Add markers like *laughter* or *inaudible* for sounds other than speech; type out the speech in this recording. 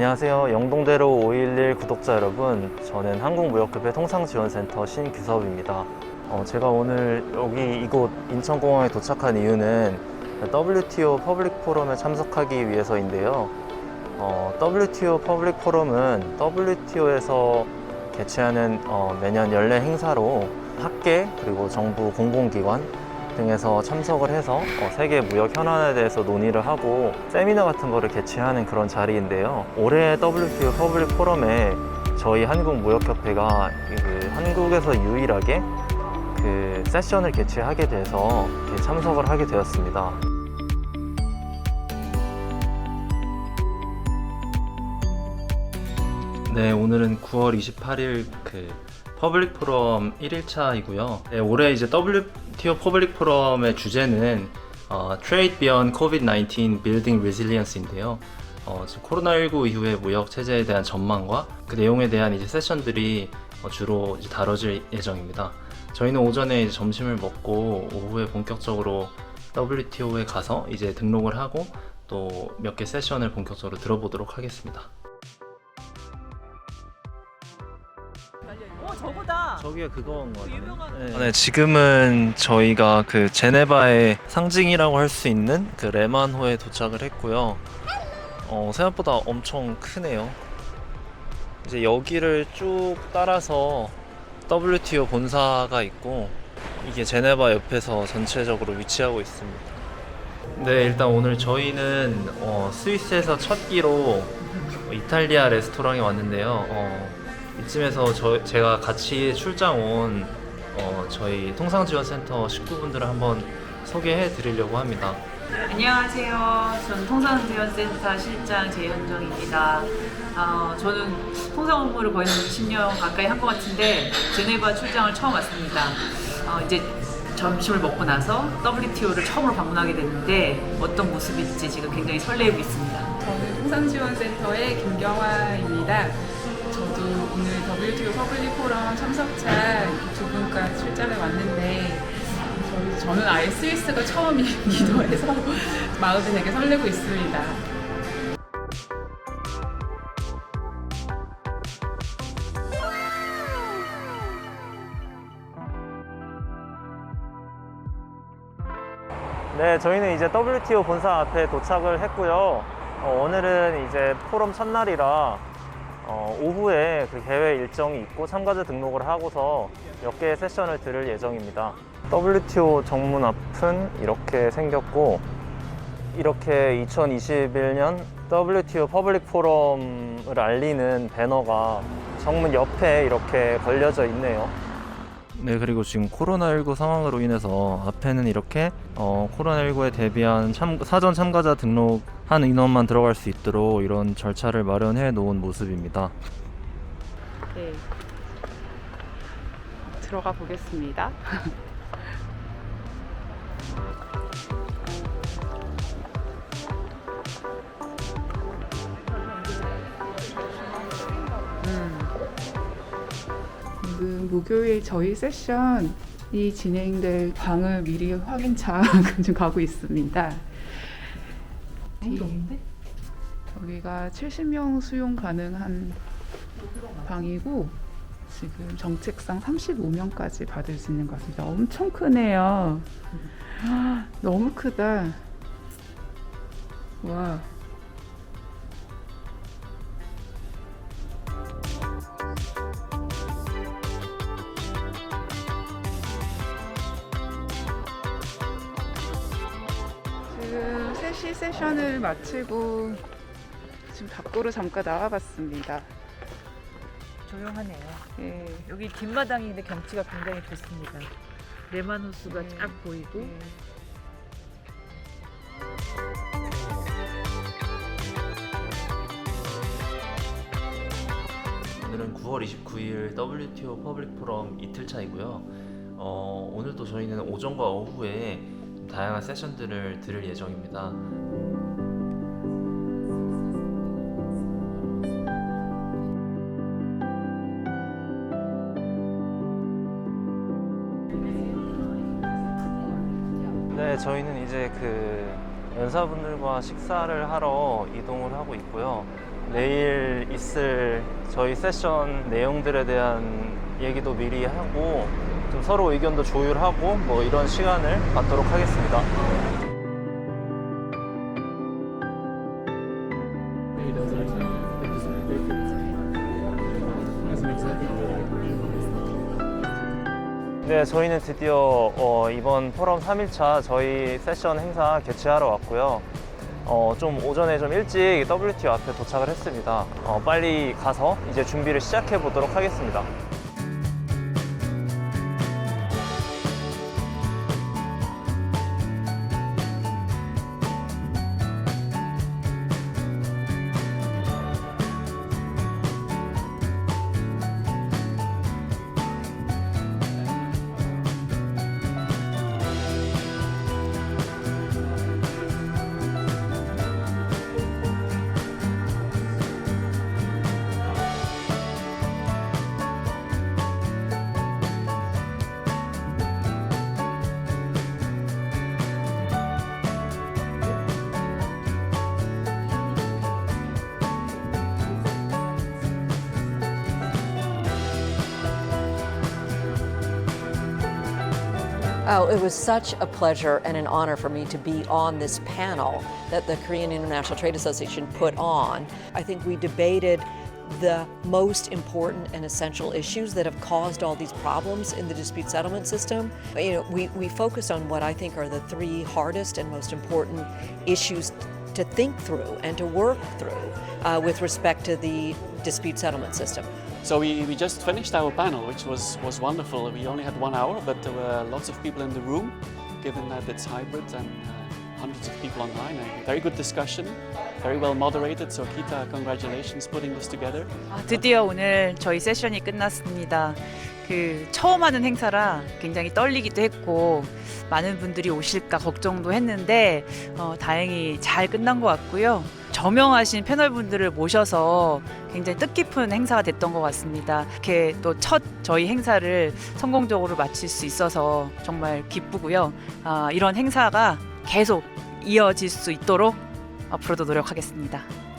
안녕하세요. 영동대로 511 구독자 여러분. 저는 한국무역협회 통상지원센터 신규섭입니다. 어, 제가 오늘 여기 이곳 인천공항에 도착한 이유는 WTO 퍼블릭 포럼에 참석하기 위해서인데요. 어, WTO 퍼블릭 포럼은 WTO에서 개최하는 어, 매년 연례 행사로 학계 그리고 정부 공공기관 등에서 참석을 해서 어, 세계 무역 현안에 대해서 논의를 하고 세미나 같은 거를 개최하는 그런 자리인데요. 올해 WTO 퍼블릭 포럼에 저희 한국무역협회가 그 한국에서 유일하게 그 세션을 개최하게 돼서 참석을 하게 되었습니다. 네, 오늘은 9월 28일 그 퍼블릭 포럼 1일차이고요. 네, 올해 이제 WTO 퍼블릭 포럼의 주제는 어, Trade Beyond COVID-19 Building Resilience인데요. 어, 지금 코로나19 이후의 무역 체제에 대한 전망과 그 내용에 대한 이제 세션들이 어, 주로 이제 다뤄질 예정입니다. 저희는 오전에 이제 점심을 먹고 오후에 본격적으로 WTO에 가서 이제 등록을 하고 또 몇 개 세션을 본격적으로 들어보도록 하겠습니다. 어 저거다. 저기가 그거인 거그 유명한- 네. 네, 지금은 저희가 그 제네바의 상징이라고 할 수 있는 그 레만호에 도착을 했고요. 어, 생각보다 엄청 크네요. 이제 여기를 쭉 따라서 WTO 본사가 있고 이게 제네바 옆에서 전체적으로 위치하고 있습니다. 네, 일단 오늘 저희는 어, 스위스에서 첫 끼로 이탈리아 레스토랑에 왔는데요. 어, 이쯤에서 저, 제가 같이 출장 온 어, 저희 통상지원센터 식구분들을 한번 소개해 드리려고 합니다. 안녕하세요. 저는 통상지원센터 실장 재현정입니다. 어, 저는 통상 업무를 거의 한 20년 가까이 한 것 같은데 제네바 출장을 처음 왔습니다. 어, 이제 점심을 먹고 나서 WTO를 처음으로 방문하게 됐는데 어떤 모습일지 지금 굉장히 설레고 있습니다. 저는 통상지원센터의 김경화입니다. 저도 오늘 WTO 퍼블릭 포럼 참석차 두 분과 출장을 왔는데 저는 아예 스위스가 처음이기도 *laughs* 해서 마음이 되게 설레고 있습니다. 네, 저희는 이제 WTO 본사 앞에 도착을 했고요. 어, 오늘은 이제 포럼 첫날이라 어, 오후에 그 대회 일정이 있고 참가자 등록을 하고서 몇 개의 세션을 들을 예정입니다. WTO 정문 앞은 이렇게 생겼고 이렇게 2021년 WTO 퍼블릭 포럼을 알리는 배너가 정문 옆에 이렇게 걸려져 있네요. 네, 그리고 지금 코로나19 상황으로 인해서 앞에는 이렇게 어, 코로나19에 대비한 참, 사전 참가자 등록 한 인원만 들어갈 수 있도록 이런 절차를 마련해 놓은 모습입니다. 네. 들어가 보겠습니다. 지금 목요일 저희 세션이 진행될 방을 미리 확인차 *laughs* 지금 가고 있습니다. 없는데? 여기가 70명 수용 가능한 방이고 지금 정책상 35명까지 받을 수 있는 것 같습니다. 엄청 크네요. 너무 크다. 와. 지금 3시 세션을 마치고 지금 밖으로 잠깐 나와봤습니다. 조용하네요. 예. 여기 뒷마당인데 경치가 굉장히 좋습니다. 레만 호수가 네. 쫙 보이고 예. 오늘은 9월 29일 WTO 퍼블릭 포럼 이틀 차이고요. 어, 오늘도 저희는 오전과 오후에 다양한 세션들을 들을 예정입니다. 네, 저희는 이제 그 연사분들과 식사를 하러 이동을 하고 있고요. 내일 있을 저희 세션 내용들에 대한 얘기도 미리 하고 좀 서로 의견도 조율하고 뭐 이런 시간을 갖도록 하겠습니다. 네, 저희는 드디어 어, 이번 포럼 3일차 저희 세션 행사 개최하러 왔고요. 어, 좀 오전에 좀 일찍 WTO 앞에 도착을 했습니다. 어, 빨리 가서 이제 준비를 시작해 보도록 하겠습니다. Oh, it was such a pleasure and an honor for me to be on this panel that the Korean International Trade Association put on. I think we debated the most important and essential issues that have caused all these problems in the dispute settlement system. You know, we, we focused on what I think are the three hardest and most important issues to think through and to work through uh, with respect to the dispute settlement system. So we, we just finished our panel, which was, was wonderful. We only had one hour, but there were lots of people in the room, given that it's hybrid and uh, of people online. A very good discussion, very well moderated. So Kita, congratulations putting this together. 아, 드디어 오늘 저희 세션이 끝났습니다. 그 처음 하는 행사라 굉장히 떨리기도 했고 많은 분들이 오실까 걱정도 했는데 어, 다행히 잘 끝난 것 같고요. 저명하신 패널분들을 모셔서 굉장히 뜻깊은 행사가 됐던 것 같습니다. 이렇게 또 첫 저희 행사를 성공적으로 마칠 수 있어서 정말 기쁘고요. 아, 이런 행사가 계속 이어질 수 있도록 앞으로도 노력하겠습니다.